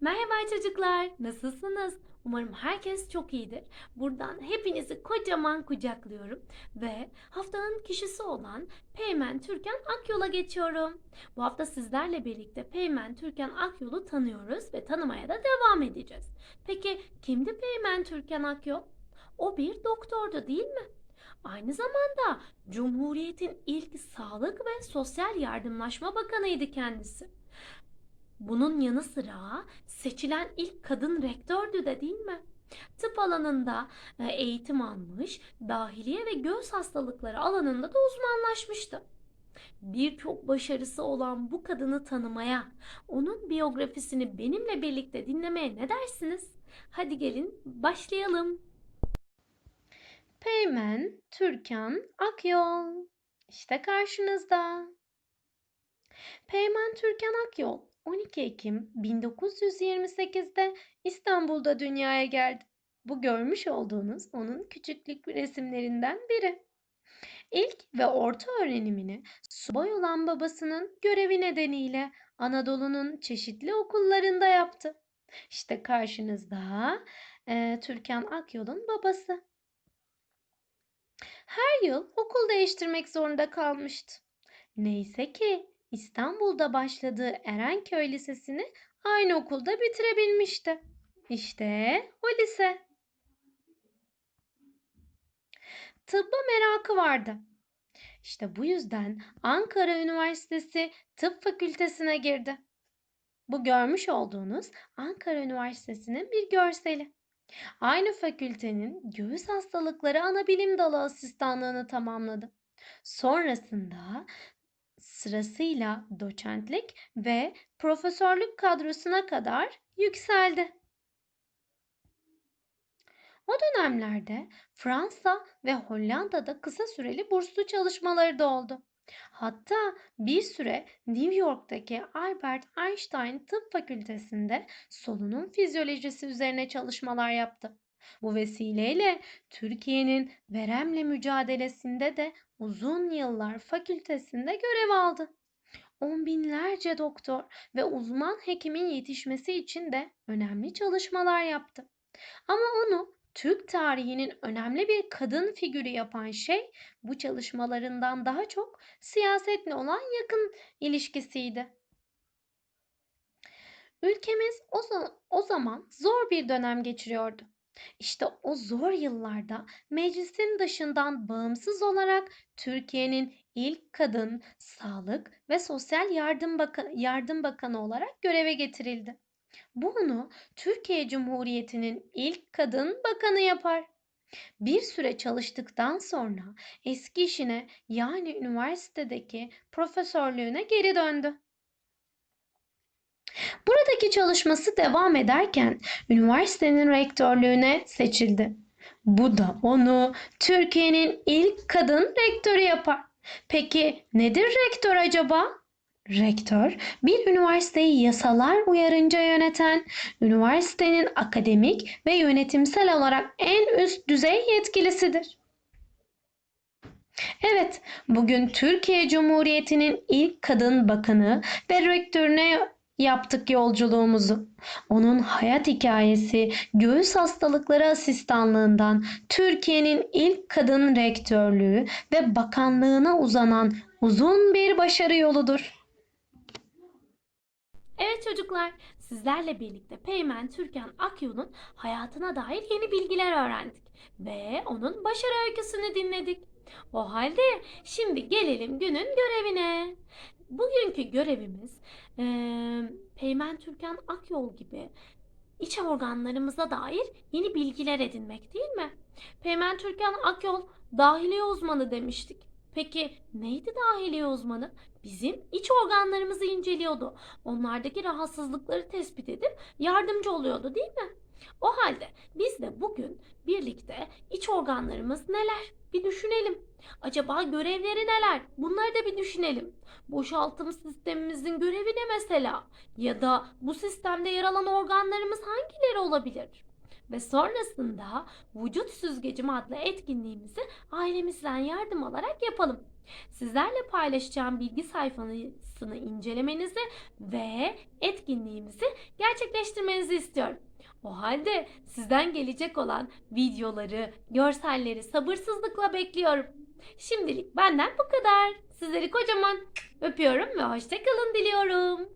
Merhaba çocuklar, nasılsınız? Umarım herkes çok iyidir. Buradan hepinizi kocaman kucaklıyorum ve haftanın kişisi olan Peymen Türkan Akyol'a geçiyorum. Bu hafta sizlerle birlikte Peymen Türkan Akyol'u tanıyoruz ve tanımaya da devam edeceğiz. Peki kimdi Peymen Türkan Akyol? O bir doktordu değil mi? Aynı zamanda Cumhuriyet'in ilk Sağlık ve Sosyal Yardımlaşma Bakanıydı kendisi. Bunun yanı sıra seçilen ilk kadın rektördü de değil mi? Tıp alanında e, eğitim almış, dahiliye ve göğüs hastalıkları alanında da uzmanlaşmıştı. Birçok başarısı olan bu kadını tanımaya, onun biyografisini benimle birlikte dinlemeye ne dersiniz? Hadi gelin başlayalım. Peymen Türkan Akyol. İşte karşınızda. Peyman Türkan Akyol 12 Ekim 1928'de İstanbul'da dünyaya geldi. Bu görmüş olduğunuz onun küçüklük resimlerinden biri. İlk ve orta öğrenimini subay olan babasının görevi nedeniyle Anadolu'nun çeşitli okullarında yaptı. İşte karşınızda eee, Türkan Akyol'un babası. Her yıl okul değiştirmek zorunda kalmıştı. Neyse ki İstanbul'da başladığı Erenköy Lisesi'ni aynı okulda bitirebilmişti. İşte o lise. Tıbba merakı vardı. İşte bu yüzden Ankara Üniversitesi Tıp Fakültesine girdi. Bu görmüş olduğunuz Ankara Üniversitesi'nin bir görseli. Aynı fakültenin göğüs hastalıkları ana bilim dalı asistanlığını tamamladı. Sonrasında sırasıyla doçentlik ve profesörlük kadrosuna kadar yükseldi. O dönemlerde Fransa ve Hollanda'da kısa süreli burslu çalışmaları da oldu. Hatta bir süre New York'taki Albert Einstein Tıp Fakültesi'nde solunum fizyolojisi üzerine çalışmalar yaptı. Bu vesileyle Türkiye'nin veremle mücadelesinde de uzun yıllar fakültesinde görev aldı. On binlerce doktor ve uzman hekimin yetişmesi için de önemli çalışmalar yaptı. Ama onu Türk tarihinin önemli bir kadın figürü yapan şey bu çalışmalarından daha çok siyasetle olan yakın ilişkisiydi. Ülkemiz o, o zaman zor bir dönem geçiriyordu. İşte o zor yıllarda meclisin dışından bağımsız olarak Türkiye'nin ilk kadın sağlık ve sosyal yardım, Baka- yardım bakanı olarak göreve getirildi. Bu onu Türkiye Cumhuriyeti'nin ilk kadın bakanı yapar. Bir süre çalıştıktan sonra eski işine yani üniversitedeki profesörlüğüne geri döndü. Buradaki çalışması devam ederken üniversitenin rektörlüğüne seçildi. Bu da onu Türkiye'nin ilk kadın rektörü yapar. Peki nedir rektör acaba? Rektör, bir üniversiteyi yasalar uyarınca yöneten, üniversitenin akademik ve yönetimsel olarak en üst düzey yetkilisidir. Evet, bugün Türkiye Cumhuriyeti'nin ilk kadın bakanı ve rektörüne yaptık yolculuğumuzu. Onun hayat hikayesi göğüs hastalıkları asistanlığından Türkiye'nin ilk kadın rektörlüğü ve bakanlığına uzanan uzun bir başarı yoludur. Evet çocuklar, sizlerle birlikte Peymen Türkan Akyol'un hayatına dair yeni bilgiler öğrendik ve onun başarı öyküsünü dinledik. O halde şimdi gelelim günün görevine. Bugünkü görevimiz eee, Peymen Türkan Akyol gibi iç organlarımıza dair yeni bilgiler edinmek değil mi? Peymen Türkan Akyol dahiliye uzmanı demiştik. Peki neydi dahiliye uzmanı? Bizim iç organlarımızı inceliyordu. Onlardaki rahatsızlıkları tespit edip yardımcı oluyordu değil mi? O halde biz de bugün birlikte iç organlarımız neler bir düşünelim. Acaba görevleri neler? Bunları da bir düşünelim. Boşaltım sistemimizin görevi ne mesela? Ya da bu sistemde yer alan organlarımız hangileri olabilir? Ve sonrasında vücut süzgecim adlı etkinliğimizi ailemizden yardım alarak yapalım. Sizlerle paylaşacağım bilgi sayfasını incelemenizi ve etkinliğimizi gerçekleştirmenizi istiyorum. O halde sizden gelecek olan videoları, görselleri sabırsızlıkla bekliyorum. Şimdilik benden bu kadar. Sizleri kocaman öpüyorum ve hoşçakalın diliyorum.